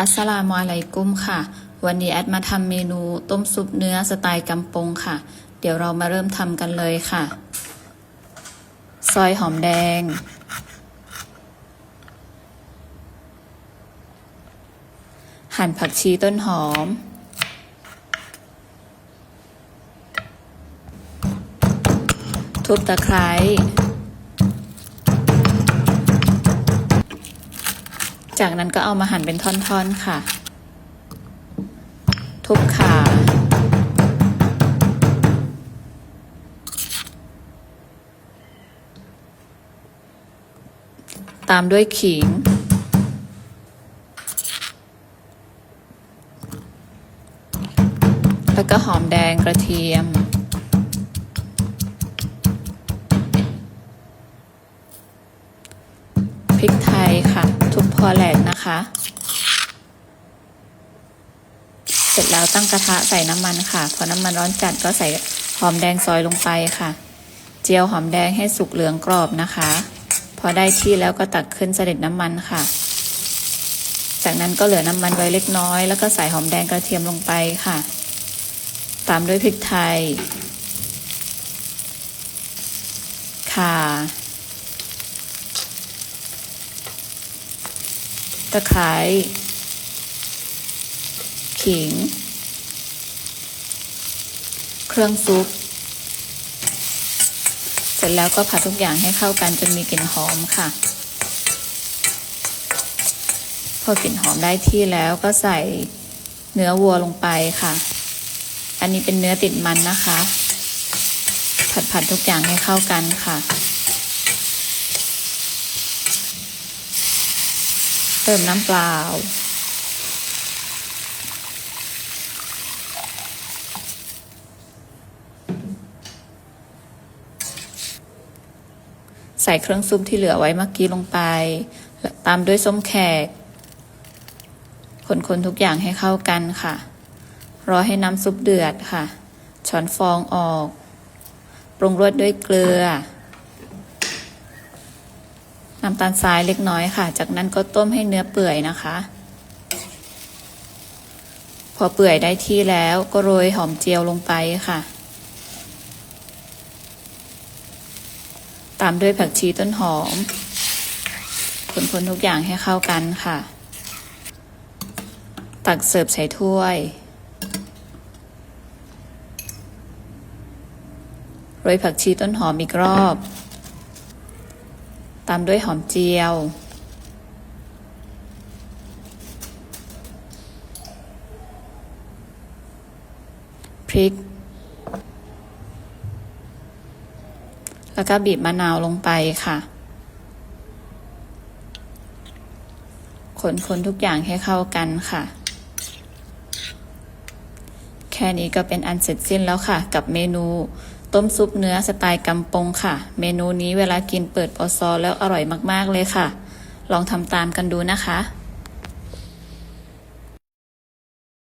อัสลามุอะลัยกุมค่ะ วันนี้แอดมาทำเมนูต้มซุปเนื้อสไตล์กำปงค่ะ เดี๋ยวเรามาเริ่มทำกันเลยค่ะ ซอยหอมแดง หั่นผักชีต้นหอม ทุบตะไคร้ จากนั้นก็เอามาหั่นเป็นท่อนๆค่ะ ทุบขาตามด้วยขิง แล้วก็หอมแดงกระเทียม พริกไทยค่ะ ทุบพอแหลกนะคะ เสร็จแล้วตั้งกระทะใส่น้ำมันค่ะ พอน้ำมันร้อนจัดก็ใส่หอมแดงซอยลงไปค่ะ เจียวหอมแดงให้สุกเหลืองกรอบนะคะ พอได้ที่แล้วก็ตักขึ้นเสด็จน้ำมันค่ะ จากนั้นก็เหลือน้ำมันไว้เล็กน้อย แล้วก็ใส่หอมแดงกระเทียมลงไปค่ะ ตามด้วยพริกไทยข่ะ ไคร้ขิง เครื่องซุป เสร็จแล้วก็ผัดทุกอย่างให้เข้ากันจนมีกลิ่นหอมค่ะ พอกลิ่นหอมได้ที่แล้วก็ใส่เนื้อวัวลงไปค่ะ อันนี้เป็นเนื้อติดมันนะคะ ผัดผัดทุกอย่างให้เข้ากันค่ะ ติมน้ำเปล่า ใส่เครื่องซุปที่เหลือไว้เมื่อกี้ลงไป ตามด้วยส้มแขก คนๆทุกอย่างให้เข้ากันค่ะ รอให้น้ำซุปเดือดค่ะ ช้อนฟองออก ปรุงรสด้วยเกลือ น้ำตาลทรายเล็กน้อยค่ะ จากนั้นก็ต้มให้เนื้อเปื่อยนะคะ พอเปื่อยได้ที่แล้วก็โรยหอมเจียวลงไปค่ะ ตามด้วยผักชีต้นหอม คนๆทุกอย่างให้เข้ากันค่ะ ตักเสิร์ฟใส่ถ้วยโรยผักชีต้นหอมอีกรอบ ตามด้วยหอมเจียว พริก แล้วก็บีบมะนาวลงไปค่ะ คนๆทุกอย่างให้เข้ากันค่ะแค่นี้ก็เป็นอันเสร็จสิ้นแล้วค่ะ กับเมนู ต้มซุปเนื้อสไตล์กำปงค่ะ เมนูนี้เวลากินเปิดปอซอแล้วอร่อยมากๆเลยค่ะ ลองทำตามกันดูนะคะ